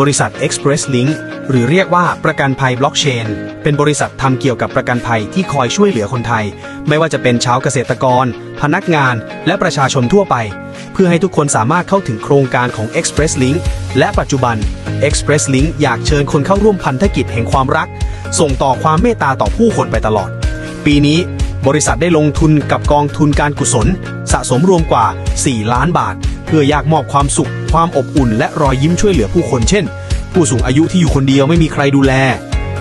บริษัท Express Link หรือเรียกว่าประกันภัยบล็อกเชน เป็นบริษัททำเกี่ยวกับประกันภัยที่คอยช่วยเหลือคนไทย ไม่ว่าจะเป็นชาวเกษตรกร พนักงาน และประชาชนทั่วไป เพื่อให้ทุกคนสามารถเข้าถึงโครงการของ Express Link และปัจจุบัน Express Link อยากเชิญคนเข้าร่วมพันธกิจแห่งความรัก ส่งต่อความเมตตาต่อผู้คนไปตลอด ปีนี้ บริษัทได้ลงทุนกับกองทุนการกุศล สะสมรวมกว่า 4 ล้านบาท เพื่ออยากมอบความสุข ความอบอุ่น และรอยยิ้มช่วยเหลือผู้คนเช่น ผู้สูงอายุที่อยู่คนเดียวไม่มีใครดูแล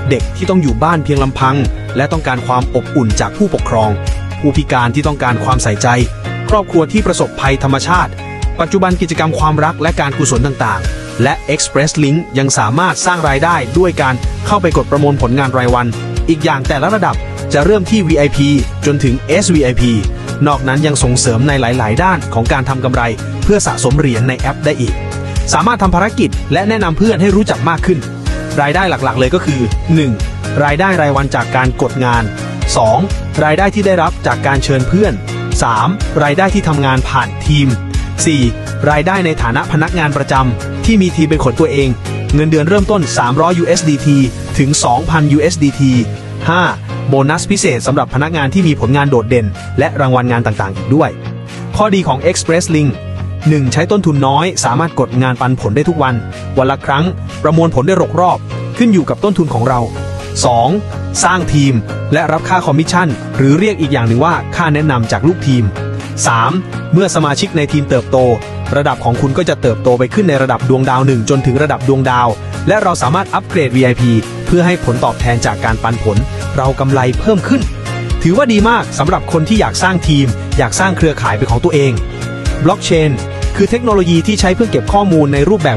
เด็กที่ต้องอยู่บ้านเพียงลำพัง และต้องการความอบอุ่นจากผู้ปกครอง ผู้พิการที่ต้องการความใส่ใจ ครอบครัวที่ประสบภัยธรรมชาติ ปัจจุบันกิจกรรมความรักและการกุศลต่างๆ และ Express Link ยังสามารถสร้างรายได้ด้วยการเข้าไปกดประมวลผลงานรายวัน อีกอย่างแต่ละระดับจะเริ่มที่ VIP จนถึง SVIP นอกนั้นยังส่งเสริมในหลาย ๆ ด้านของการทำกำไร เพื่อสะสมเหรียญในแอปได้อีก สามารถทำภารกิจและแนะนำเพื่อนให้รู้จักมากขึ้น รายได้หลัก ๆ เลยก็คือ 1. รายได้รายวันจากการกดงาน 2. รายได้ที่ได้รับจากการเชิญเพื่อน 3. รายได้ที่ทำงานผ่านทีม 4. รายได้ในฐานะพนักงานประจำที่มีทีมเป็นของตัวเอง เงินเดือนเริ่มต้น 300 USDT ถึง 2,000 USDT 5. โบนัสพิเศษสำหรับพนักงานที่มีผลงานโดดเด่น และรางวัลงานต่างๆ อีกด้วย ข้อดีของ Express Link 1. ใช้ต้นทุนน้อย สามารถกดงานปันผลได้ทุกวัน วันละครั้ง ประมวลผลได้รกรอบ ขึ้นอยู่กับต้นทุนของเรา 2. สร้างทีม และรับค่าคอมมิชชั่น หรือเรียกอีกอย่างหนึ่งว่าค่าแนะนำจากลูกทีม 3. เมื่อสมาชิกในทีมเติบโต ระดับของคุณก็จะเติบโตไปขึ้นในระดับดวงดาวหนึ่งจนถึงระดับดวงดาว และเราสามารถอัปเกรด VIP เพื่อให้ผลตอบแทนจากการปันผล เรากำไรเพิ่มขึ้น ถือว่าดีมากสำหรับคนที่อยากสร้างทีม อยากสร้างเครือข่ายเป็นของตัวเองบล็อกเชนคือเทคโนโลยีที่ใช้เพื่อเก็บข้อมูลในรูปแบบ